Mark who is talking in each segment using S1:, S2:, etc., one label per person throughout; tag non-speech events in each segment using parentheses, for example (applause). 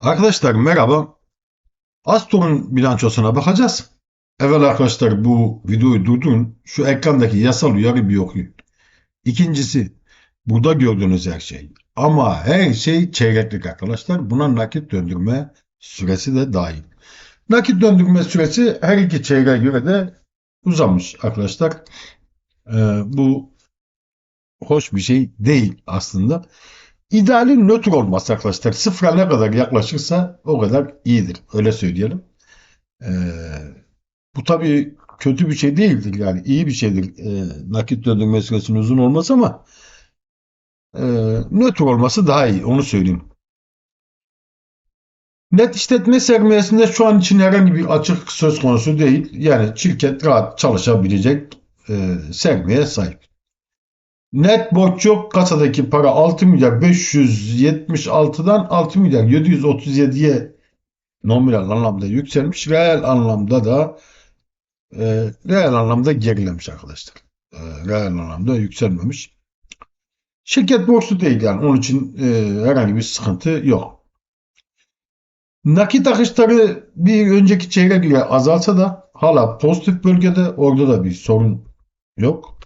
S1: Arkadaşlar merhaba. Astor'un bilançosuna bakacağız. Evet arkadaşlar bu videoyu durdurun. Şu ekrandaki yasal uyarı bir okuyun. İkincisi burada gördüğünüz her şey. Ama her şey çeyreklik arkadaşlar. Buna nakit döndürme süresi de dahil. Nakit döndürme süresi her iki çeyreğe göre de uzamış arkadaşlar. Ee, bu hoş bir şey değil aslında. İdeali nötr olması arkadaşlar. Sıfıra ne kadar yaklaşırsa o kadar iyidir. Öyle söyleyelim. Ee, bu tabii kötü bir şey değildir. Yani iyi bir şeydir. Ee, nakit döndürme süresinin uzun olması ama e, nötr olması daha iyi. Onu söyleyeyim. Net işletme sermayesinde şu an için herhangi bir açık söz konusu değil. Yani şirket rahat çalışabilecek e, sermaye sahip. Net borç yok. Kasadaki para 6 milyar 576'dan 6 milyar 737'ye nominal anlamda yükselmiş. Reel anlamda da e, reel anlamda gerilemiş arkadaşlar. E, reel anlamda yükselmemiş. Şirket borçlu değil yani. Onun için e, herhangi bir sıkıntı yok. Nakit akışları bir önceki çeyrek ile azalsa da hala pozitif bölgede. Orada da bir sorun yok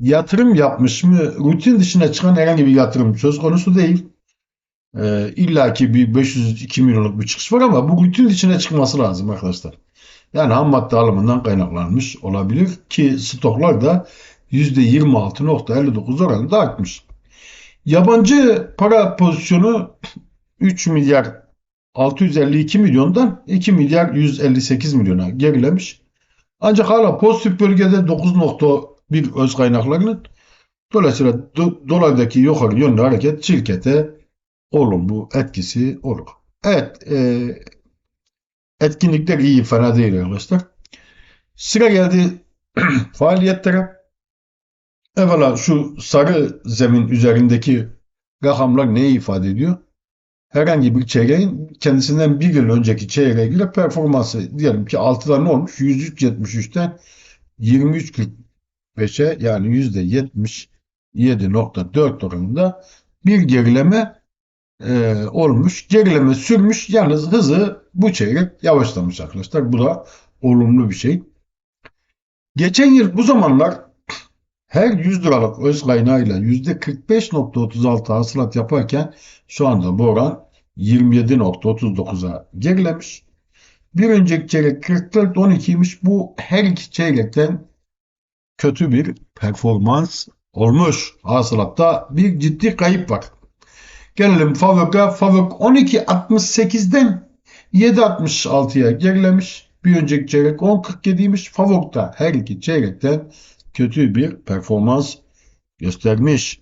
S1: yatırım yapmış mı rutin dışına çıkan herhangi bir yatırım söz konusu değil. Ee, İlla ki bir 502 milyonluk bir çıkış var ama bu rutin dışına çıkması lazım arkadaşlar. Yani ham madde alımından kaynaklanmış olabilir ki stoklar da %26.59 oranında artmış. Yabancı para pozisyonu 3 milyar 652 milyondan 2 milyar 158 milyona gerilemiş. Ancak hala pozitif bölgede 9 bir öz kaynaklarının dolayısıyla do, dolardaki yukarı yönlü hareket şirkete olumlu etkisi olur. Evet e, etkinlikler iyi fena değil arkadaşlar. Sıra geldi (clears throat) faaliyetlere. Evvela şu sarı zemin üzerindeki rakamlar neyi ifade ediyor? Herhangi bir çeyreğin kendisinden bir yıl önceki çeyreğe göre performansı diyelim ki 6'da ne olmuş? 103.73'ten 23.40 5'e yani %77.4 oranında bir gerileme e, olmuş. Gerileme sürmüş. Yalnız hızı bu çeyrek yavaşlamış arkadaşlar. Bu da olumlu bir şey. Geçen yıl bu zamanlar her 100 liralık öz kaynağıyla %45.36 hasılat yaparken şu anda bu oran 27.39'a gerilemiş. Bir önceki çeyrek 44.12'ymiş. Bu her iki çeyrekten kötü bir performans olmuş. Hasılatta bir ciddi kayıp var. Gelelim Favok'a. Favok 12.68'den 7.66'ya gerilemiş. Bir önceki çeyrek 10.47'ymiş. Favok'ta her iki çeyrekten kötü bir performans göstermiş.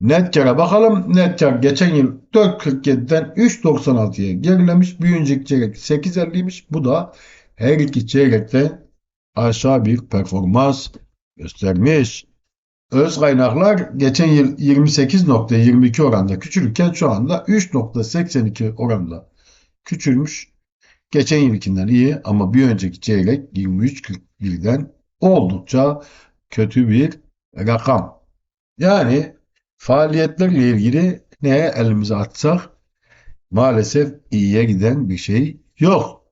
S1: Net kar'a bakalım. Net kar geçen yıl 4.47'den 3.96'ya gerilemiş. Bir önceki çeyrek 8.50'ymiş. Bu da her iki çeyrekte aşağı bir performans göstermiş. Öz kaynaklar geçen yıl 28.22 oranda küçülürken şu anda 3.82 oranda küçülmüş. Geçen yılkinden iyi ama bir önceki çeyrek 23.41'den oldukça kötü bir rakam. Yani faaliyetlerle ilgili neye elimize atsak maalesef iyiye giden bir şey yok.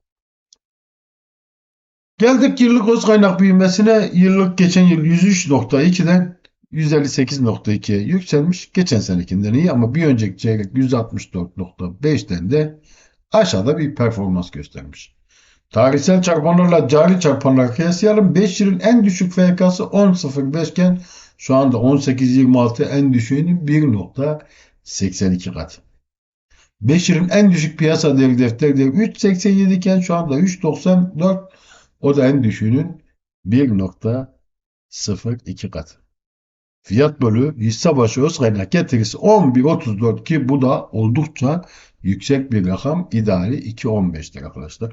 S1: Geldik yıllık öz kaynak büyümesine. Yıllık geçen yıl 103.2'den 158.2'ye yükselmiş. Geçen senekinden iyi ama bir önceki çeyrek 164.5'ten de aşağıda bir performans göstermiş. Tarihsel çarpanlarla cari çarpanlar kıyaslayalım. 5 yılın en düşük FK'sı 10.05 iken şu anda 18.26 en düşüğünün 1.82 katı. 5 yılın en düşük piyasa değeri defter değeri 3.87 iken şu anda 3.94 o da en düşüğünün 1.02 katı. Fiyat bölü hisse başı öz kaynak getirisi 11.34 ki bu da oldukça yüksek bir rakam. İdari 2.15'tir arkadaşlar.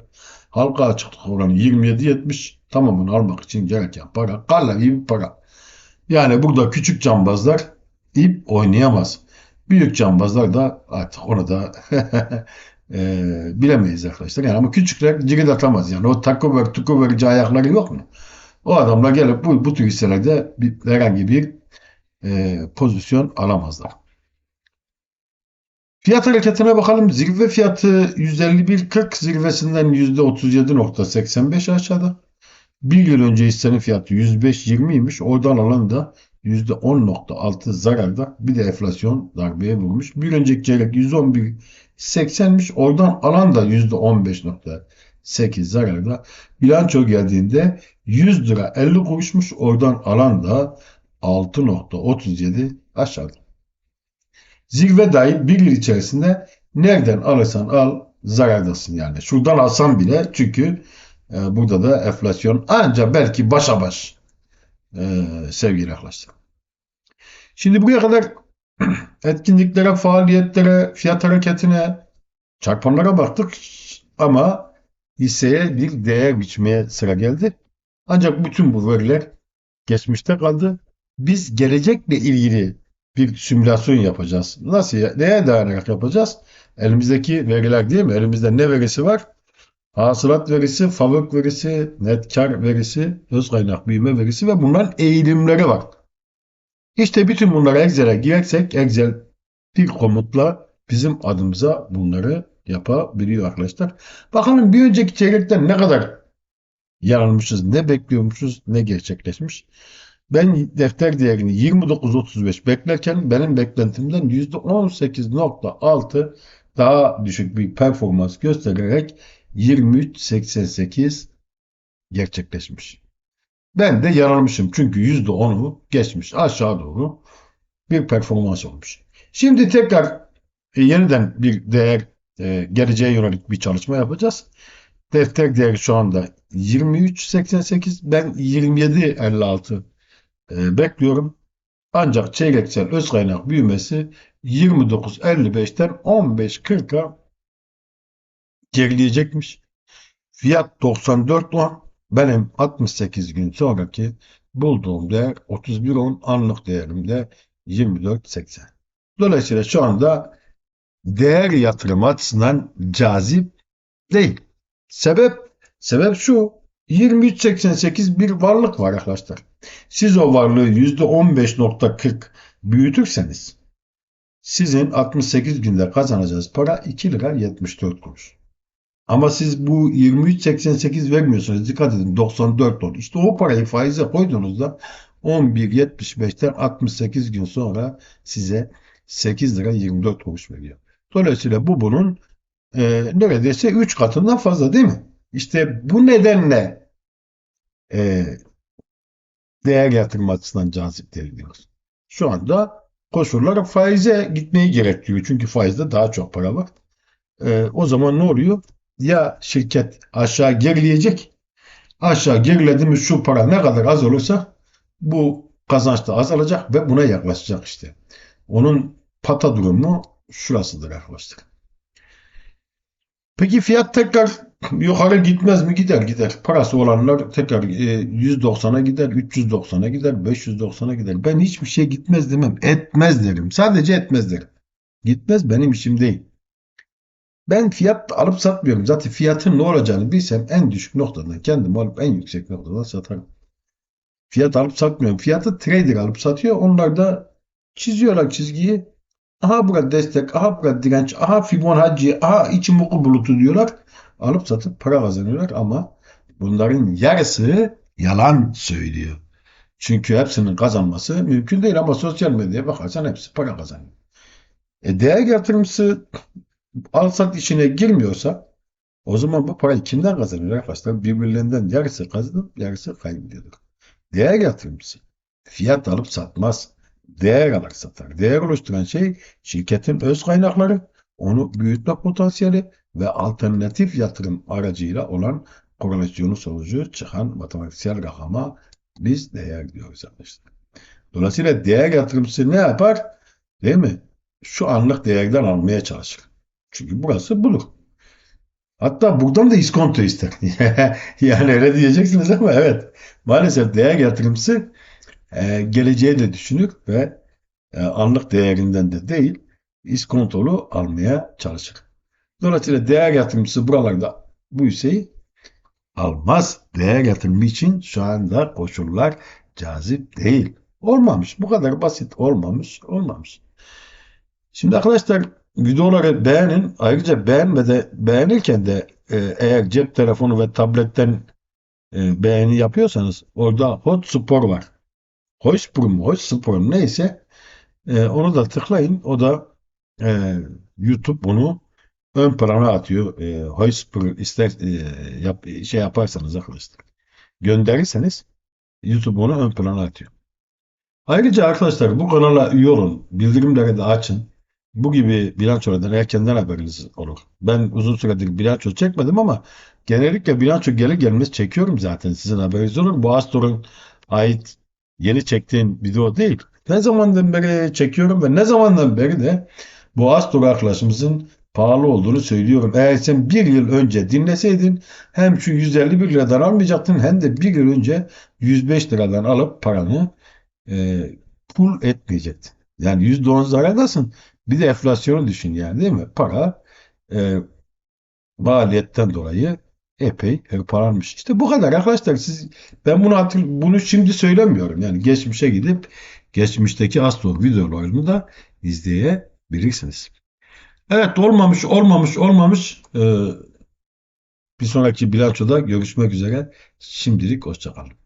S1: Halka açıklık oranı 27.70 tamamını almak için gereken para kalla gibi para. Yani burada küçük cambazlar ip oynayamaz. Büyük cambazlar da artık onu da (laughs) e, bilemeyiz arkadaşlar. Yani ama küçükler cirit atamaz. Yani o takover, tukoverici ayakları yok mu? O adamlar gelip bu, bu tür hisselerde bir, herhangi bir e, pozisyon alamazlar. Fiyat hareketine bakalım. Zirve fiyatı 151.40 zirvesinden %37.85 aşağıda. Bir yıl önce hissenin fiyatı 105.20'ymiş. Oradan alan da %10.6 zararda. Bir de enflasyon darbeye vurmuş. Bir önceki çeyrek 111.80'miş. Oradan alan da %15.8 zararda. Bilanço geldiğinde 100 lira 50 kuruşmuş. Oradan alan da 6.37 aşağıda. Zirve dahi bir yıl içerisinde nereden alırsan al zarardasın yani. Şuradan alsan bile çünkü e, burada da enflasyon ancak belki başa baş e, sevgili arkadaşlar. Şimdi buraya kadar etkinliklere, faaliyetlere, fiyat hareketine, çarpanlara baktık ama hisseye bir değer biçmeye sıra geldi. Ancak bütün bu veriler geçmişte kaldı. Biz gelecekle ilgili bir simülasyon yapacağız. Nasıl? Neye dayanarak yapacağız? Elimizdeki veriler değil mi? Elimizde ne verisi var? Hasılat verisi, fabrik verisi, net kar verisi, öz kaynak büyüme verisi ve bunların eğilimleri var. İşte bütün bunları Excel'e girersek Excel bir komutla bizim adımıza bunları yapabiliyor arkadaşlar. Bakalım bir önceki çeyrekten ne kadar yanılmışız, ne bekliyormuşuz, ne gerçekleşmiş. Ben defter değerini 29.35 beklerken benim beklentimden %18.6 daha düşük bir performans göstererek 23.88 gerçekleşmiş. Ben de yanılmışım çünkü %10'u geçmiş aşağı doğru bir performans olmuş. Şimdi tekrar e, yeniden bir değer e, geleceğe yönelik bir çalışma yapacağız. Defter değeri şu anda 23.88 ben 27.56 e, bekliyorum. Ancak çeyreksel öz kaynak büyümesi 29.55'ten 15.40'a gerileyecekmiş. Fiyat 94.10 benim 68 gün sonraki bulduğum değer 31.10 anlık değerimde 24.80. Dolayısıyla şu anda değer yatırım açısından cazip değil. Sebep sebep şu 23.88 bir varlık var arkadaşlar. Siz o varlığı %15.40 büyütürseniz sizin 68 günde kazanacağınız para 2 lira 74 kuruş. Ama siz bu 23.88 vermiyorsunuz. Dikkat edin 94 dolar. İşte o parayı faize koyduğunuzda 11.75'ten 68 gün sonra size 8 lira 24 kuruş veriyor. Dolayısıyla bu bunun e, neredeyse 3 katından fazla değil mi? İşte bu nedenle e, değer yatırım açısından cazip değil diyoruz. Şu anda koşullar faize gitmeyi gerektiriyor. Çünkü faizde daha çok para var. E, o zaman ne oluyor? Ya şirket aşağı gerileyecek. Aşağı geriledi mi şu para ne kadar az olursa bu kazanç da azalacak ve buna yaklaşacak işte. Onun pata durumu şurasıdır arkadaşlar. Peki fiyat tekrar yukarı gitmez mi? Gider gider. Parası olanlar tekrar 190'a e, gider, 390'a gider, 590'a gider. Ben hiçbir şey gitmez demem. Etmez derim. Sadece etmez derim. Gitmez benim işim değil. Ben fiyat alıp satmıyorum. Zaten fiyatın ne olacağını bilsem en düşük noktadan kendim alıp en yüksek noktadan satarım. Fiyat alıp satmıyorum. Fiyatı trader alıp satıyor. Onlar da çiziyorlar çizgiyi. Aha burada destek, aha burada direnç, aha Fibonacci, aha Ichimoku bulutu diyorlar. Alıp satıp para kazanıyorlar ama bunların yarısı yalan söylüyor. Çünkü hepsinin kazanması mümkün değil ama sosyal medyaya bakarsan hepsi para kazanıyor. E değer yatırımcısı al sat işine girmiyorsa o zaman bu parayı kimden kazanıyor arkadaşlar? Birbirlerinden yarısı kazanıp yarısı kaybediyordur. Değer yatırımcısı fiyat alıp satmaz değer alır satar. Değer oluşturan şey şirketin öz kaynakları, onu büyütme potansiyeli ve alternatif yatırım aracıyla olan korelasyonu sonucu çıkan matematiksel rakama biz değer diyoruz arkadaşlar. Dolayısıyla değer yatırımcısı ne yapar? Değil mi? Şu anlık değerden almaya çalışır. Çünkü burası budur. Hatta buradan da iskonto ister. (laughs) yani öyle diyeceksiniz ama evet. Maalesef değer yatırımcısı e, geleceği de düşünür ve e, anlık değerinden de değil iskontolu almaya çalışır. Dolayısıyla değer yatırımcısı buralarda bu hisseyi almaz. Değer yatırımı için şu anda koşullar cazip değil. Olmamış. Bu kadar basit olmamış. Olmamış. Şimdi arkadaşlar videoları beğenin. Ayrıca beğenmede beğenirken de e, eğer cep telefonu ve tabletten e, beğeni yapıyorsanız orada Hotspot var. Hotspot mu, Hotspot mu neyse e, onu da tıklayın. O da e, YouTube bunu ön plana atıyor. E, Hotspot ister e, yap, şey yaparsanız arkadaşlar gönderirseniz YouTube onu ön plana atıyor. Ayrıca arkadaşlar bu kanala üye olun. Bildirimleri de açın. Bu gibi bilançolardan erkenden haberiniz olur. Ben uzun süredir bilanço çekmedim ama genellikle bilanço gelir gelmez çekiyorum zaten. Sizin haberiniz olur. Bu Astor'un ait yeni çektiğim video değil. Ne zamandan beri çekiyorum ve ne zamandan beri de bu Astor arkadaşımızın pahalı olduğunu söylüyorum. Eğer sen bir yıl önce dinleseydin hem şu 151 liradan almayacaktın hem de bir yıl önce 105 liradan alıp paranı e, pul etmeyecektin. Yani %10 zarardasın. Bir de enflasyonu düşün yani değil mi? Para e, maliyetten dolayı epey hırpalanmış. İşte bu kadar arkadaşlar. Siz, ben bunu hatır, bunu şimdi söylemiyorum. Yani geçmişe gidip geçmişteki Astro videolarını da izleyebilirsiniz. Evet olmamış olmamış olmamış e, bir sonraki bilançoda görüşmek üzere. Şimdilik hoşçakalın.